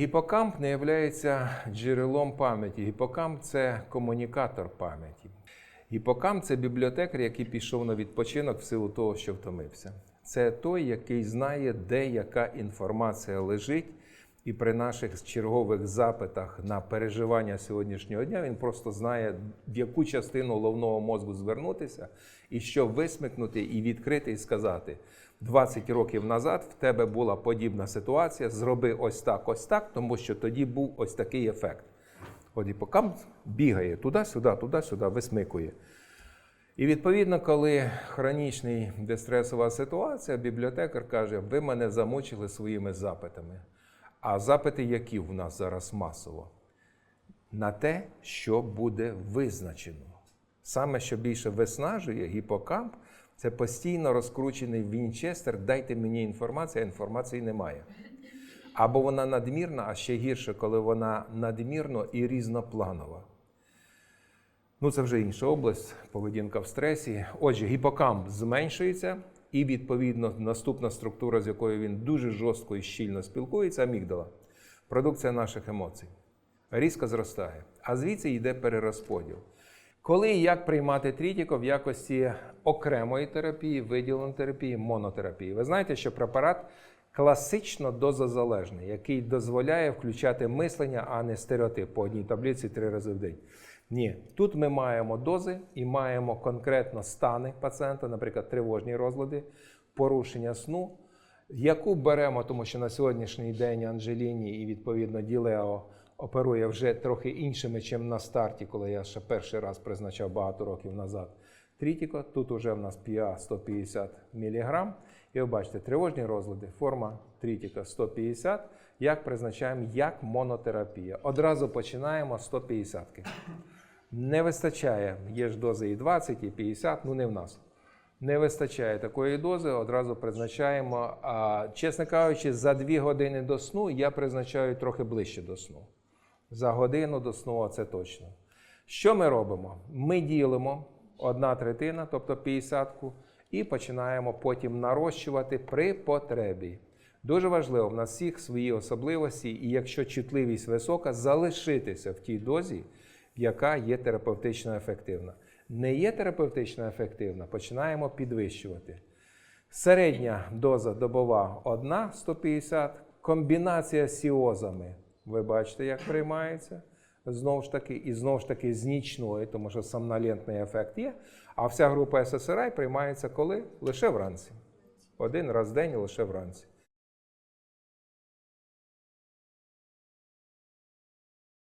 Гіпокамп не є джерелом пам'яті. Гіпокамп це комунікатор пам'яті. Гіпокамп це бібліотекар, який пішов на відпочинок в силу того, що втомився. Це той, який знає, де яка інформація лежить, і при наших чергових запитах на переживання сьогоднішнього дня він просто знає, в яку частину головного мозку звернутися, і що висмикнути і відкрити, і сказати. 20 років назад в тебе була подібна ситуація, зроби ось так, ось так, тому що тоді був ось такий ефект. От гіпокамп бігає туди-сюди, туди-сюди, висмикує. І відповідно, коли хронічний дистресова ситуація, бібліотекар каже: ви мене замучили своїми запитами. А запити, які в нас зараз масово? На те, що буде визначено. Саме що більше виснажує гіпокамп, це постійно розкручений Вінчестер. Дайте мені інформацію, а інформації немає. Або вона надмірна, а ще гірше, коли вона надмірно і різнопланова. Ну, це вже інша область, поведінка в стресі. Отже, гіпокамп зменшується, і відповідно наступна структура, з якою він дуже жорстко і щільно спілкується, амігдала. Продукція наших емоцій. Різко зростає. А звідси йде перерозподіл. Коли і як приймати трітіко в якості окремої терапії, виділеної терапії, монотерапії? Ви знаєте, що препарат класично дозозалежний, який дозволяє включати мислення, а не стереотип по одній таблиці три рази в день. Ні, тут ми маємо дози і маємо конкретно стани пацієнта, наприклад, тривожні розлади, порушення сну, яку беремо, тому що на сьогоднішній день Анджеліні і відповідно Ділео оперує вже трохи іншими, ніж на старті, коли я ще перший раз призначав багато років назад. Трітіко, тут вже в нас ПІА 150 мг. І ви бачите, тривожні розлади, форма трітіка 150, як призначаємо як монотерапія. Одразу починаємо з 150. Не вистачає, є ж дози і 20, і 50, ну не в нас. Не вистачає такої дози, одразу призначаємо. А чесно кажучи, за 2 години до сну я призначаю трохи ближче до сну. За годину до сну це точно. Що ми робимо? Ми ділимо одна третина, тобто 50-ку, і починаємо потім нарощувати при потребі. Дуже важливо, в нас всіх свої особливості, і якщо чутливість висока, залишитися в тій дозі, яка є терапевтично ефективна. Не є терапевтично ефективна, починаємо підвищувати. Середня доза добова 1 150, комбінація з сіозами. Ви бачите, як приймається. Знову ж таки, і знову ж таки з нічної, тому що сомнолентний ефект є. А вся група ССРІ приймається коли? Лише вранці. Один раз в день лише вранці.